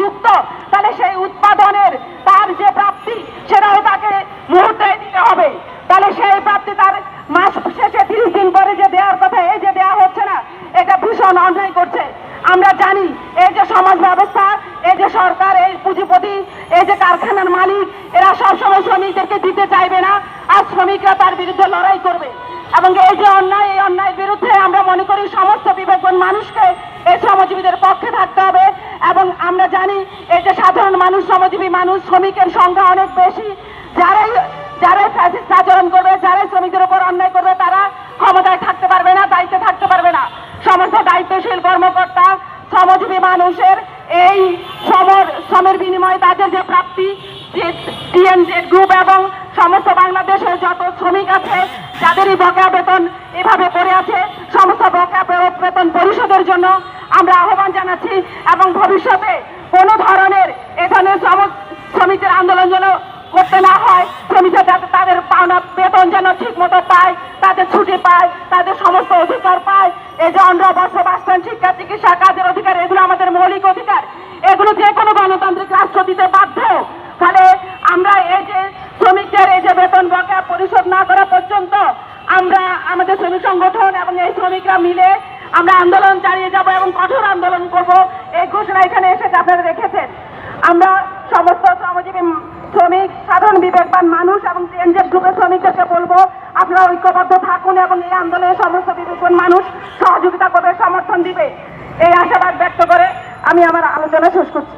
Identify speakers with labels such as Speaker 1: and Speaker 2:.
Speaker 1: যুক্ত, তাহলে সেই উৎপাদনের তার যে প্রাপ্তি, সেটাও তাকে মুহূর্তে দিতে হবে। তাহলে সেই প্রাপ্তি তার মাস শেষে তিরিশ দিন পরে যে দেওয়ার কথা, এই যে দেওয়া হচ্ছে না, এটা ভীষণ অন্যায় করছে। আমরা জানি, এই যে সমাজ ব্যবস্থা, এই যে সরকার, এই পুঁজিপতি, এই যে কারখানার মালিক, এরা সবসময় শ্রমিকদেরকে দিতে চাইবে না, আর শ্রমিকরা তার বিরুদ্ধে লড়াই করবে। এবং এই যে অন্যায়, এই অন্যায়ের বিরুদ্ধে আমরা মনে করি, সমস্ত বিবেকবান মানুষকে এই শ্রমজীবীদের পক্ষে থাকতে হবে এবং আমরা জানি এই যে সাধারণ মানুষ, শ্রমজীবী মানুষ, শ্রমিকের সংখ্যা অনেক বেশি। যারাই যারাই ফ্যাসিস্ট আচরণ করবে, যারাই শ্রমিকদের উপর অন্যায় করবে, তারা ক্ষমতায় থাকতে পারবে না, দায়িত্বে থাকতে পারবে না। সমস্ত দায়িত্বশীল কর্মকর্তা, শ্রমজীবী মানুষের এই শ্রমর, শ্রমের বিনিময়ে তাদের যে প্রাপ্তি টিএনজেড গ্রুপ এবং সমস্ত বাংলাদেশের যত শ্রমিক আছে, যাদেরই বকেয়া বেতন এভাবে পড়ে আছে, সমস্ত বকেয়া বেতন পরিশোধের জন্য আমরা আহ্বান জানাচ্ছি এবং ভবিষ্যতে কোনো ধরনের এ ধরনের শ্রম- শ্রমিকদের আন্দোলন যেন করতে না হয়, শ্রমিকরা যাতে তাদের পাওনা, বেতন যেন ঠিক মতো পায়, তাদের ছুটি পায়, তাদের সমস্ত অধিকার পায়। এই যে অন্ধ্র বস্ত্র বাসস্থান, শিক্ষা, চিকিৎসা, কাজের অধিকার, এগুলো আমাদের মৌলিক অধিকার। এগুলো যে কোনো গণতান্ত্রিক রাষ্ট্র দিতে বাধ্য। ফলে আমরা এই যে শ্রমিকদের এই যে বেতন বকেয়া পরিশোধ না করা পর্যন্ত আমরা আমাদের শ্রমিক সংগঠন এবং এই শ্রমিকরা মিলে আমরা আন্দোলন চালিয়ে যাব এবং কঠোর আন্দোলন করব। এই ঘোষণা এখানে এসে আপনারা রেখেছেন আমরা সমস্ত শ্রমজীবী, শ্রমিক, সাধারণ বিবেকবান মানুষ এবং টিএনজেড গ্রুপের শ্রমিকদেরকে বলব, আপনারা ঐক্যবদ্ধ থাকুন এবং এই আন্দোলনে সমস্ত বিবেকবান মানুষ সহযোগিতা করবে, সমর্থন দিবে। এই আশাবাদ ব্যক্ত করে আমি আমার আলোচনা শেষ করছি।